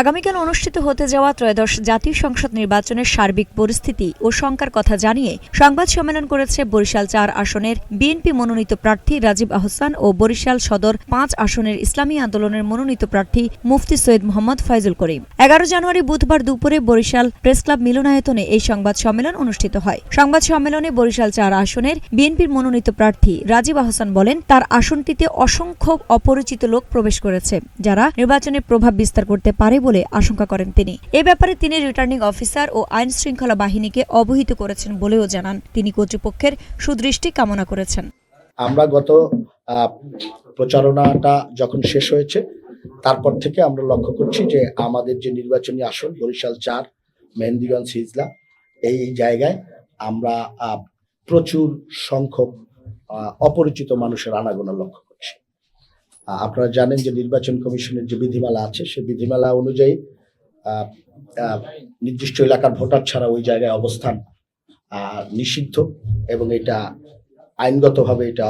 আগামীকাল অনুষ্ঠিত হতে যাওয়া ত্রয়োদশ জাতীয় সংসদ নির্বাচনের সার্বিক পরিস্থিতি ও শঙ্কার কথা জানিয়ে সংবাদ সম্মেলন করেছে বরিশাল চার আসনের বিএনপি মনোনীত প্রার্থী রাজীব আহসান ও বরিশাল সদর পাঁচ আসনের ইসলামী আন্দোলনের মনোনীত প্রার্থী মুফতি সৈয়দ মোহাম্মদ ফয়জুল করিম। এগারো জানুয়ারি বুধবার দুপুরে বরিশাল প্রেস ক্লাব মিলনায়তনে এই সংবাদ সম্মেলন অনুষ্ঠিত হয়। সংবাদ সম্মেলনে বরিশাল চার আসনের বিএনপির মনোনীত প্রার্থী রাজীব আহসান বলেন, তার আসনটিতে অসংখ্য অপরিচিত লোক প্রবেশ করেছে, যারা নির্বাচনে প্রভাব বিস্তার করতে পারে বলে আশঙ্কা করেন তিনি। এ ব্যাপারে তিনি রিটার্নিং অফিসার ও আইন শৃঙ্খলা বাহিনীকে অবহিত করেছেন বলেও জানান। তিনি কর্তৃপক্ষের সুদৃষ্টি কামনা করেছেন। আমরা গত প্রচারণাটা যখন শেষ হয়েছে, তারপর থেকে আমরা লক্ষ্য করছি যে আমাদের যে নির্বাচনী আসন, বরিশাল চার, মেহেন্দিগঞ্জ, হিজলা, এই জায়গায় আমরা প্রচুর সংখ্যক অপরিচিত মানুষের আনাগোনা লক্ষ্য করছি। আপনারা জানেন যে নির্বাচন কমিশনের যে বিধিমালা আছে সেই বিধিমালা অনুযায়ী নির্দিষ্ট এলাকার ভোটার ছাড়া ওই জায়গায় অবস্থান নিষিদ্ধ এবং এটা আইনগতভাবে এটা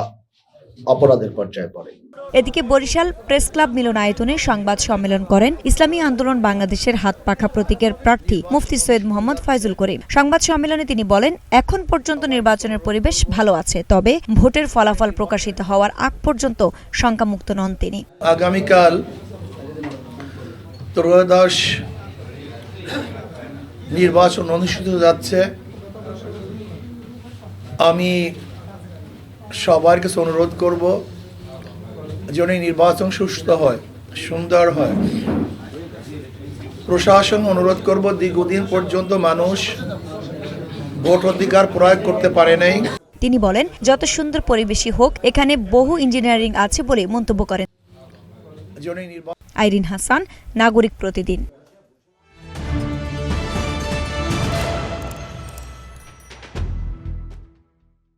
অপরাধের পর্যায়ে পড়ে। এদিকে বরিশাল প্রেস ক্লাব মিলনায়তনে সংবাদ সম্মেলন করেন ইসলামী আন্দোলন বাংলাদেশের হাত পাখা প্রতীকের প্রার্থী মুফতি সৈয়দ মোহাম্মদ ফয়জুল করিম। সংবাদ সম্মেলনে তিনি বলেন এখন পর্যন্ত নির্বাচনের পরিবেশ ভালো আছে তবে ভোটের ফলাফল প্রকাশিত হওয়ার আগ পর্যন্ত শঙ্কামুক্ত নন তিনি। আগামীকাল ত্রয়োদশ নির্বাচন অনুষ্ঠিত যাচ্ছে। আমি সবার কাছে অনুরোধ করব যেন নির্বাচন সুস্থ হয় সুন্দর হয়। প্রশাসন অনুরোধ করব দীর্ঘদিন পর্যন্ত মানুষ ভোট অধিকার প্রয়োগ করতে পারে নাই। তিনি বলেন যত সুন্দর পরিবেশই হোক এখানে বহু ইঞ্জিনিয়ারিং আছে বলে মন্তব্য করেন। আইরিন হাসান নাগরিক প্রতিদিন।